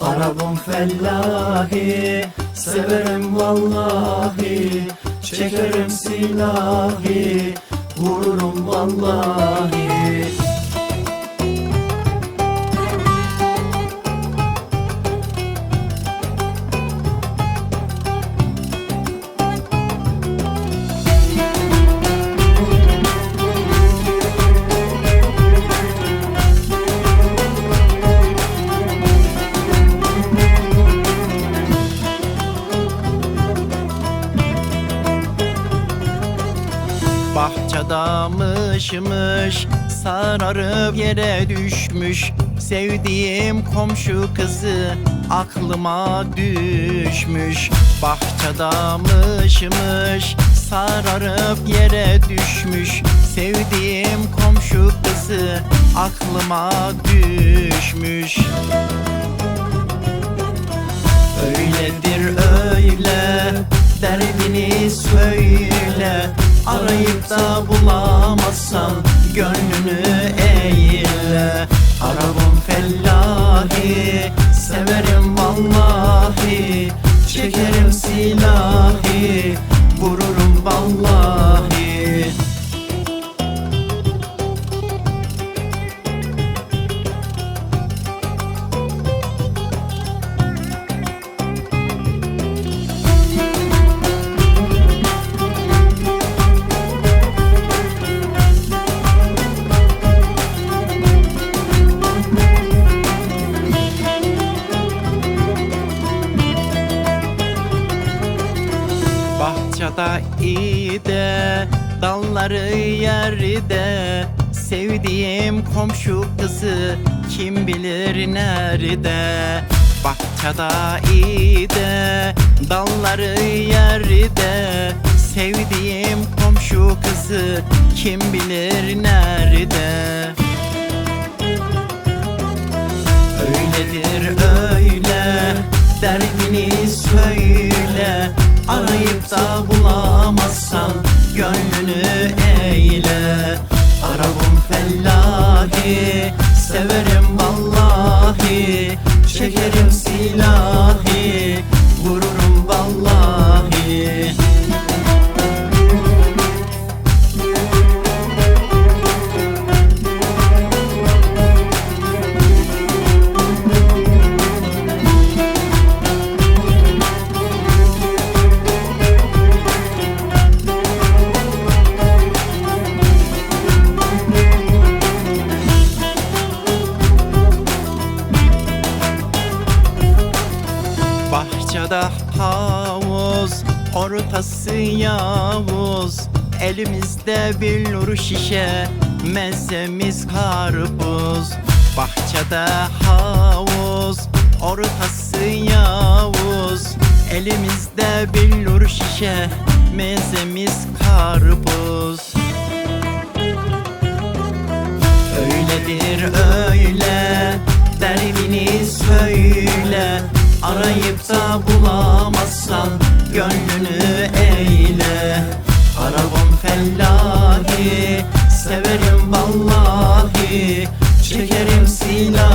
Arabım fellahi Severim vallahi Çekerim silahi Vururum vallahi Bahçede sararıp yere düşmüş. Sevdiğim komşu kızı aklıma düşmüş. Bahçede sararıp yere düşmüş. Sevdiğim komşu kızı aklıma düşmüş. Öyledir öyle derdini söyle Arayıp da bulamazsan gönlünü eyle Arabam fellahi severim vallahi Çekerim silahi vururum vallahi Bahçada iyide dalları yerde Sevdiğim komşu kızı kim bilir nerede? Bahçada iyide dalları yerde Sevdiğim komşu kızı kim bilir nerede? Öyledir öyle derdini söyle. Arayıp da bulamazsan gönlünü eyle. Arabım fellahi severim Bahçede havuz Ortası yavuz. Elimizde bir nur şişe Mezemiz karpuz. Bahçede havuz Ortası yavuz. Elimizde bir nur şişe Mezemiz karpuz. Öyledir öyle derdini söyle Arayıp da bulamazsan gönlünü eyle. Arabam fellahi severim vallahi Çekerim silahi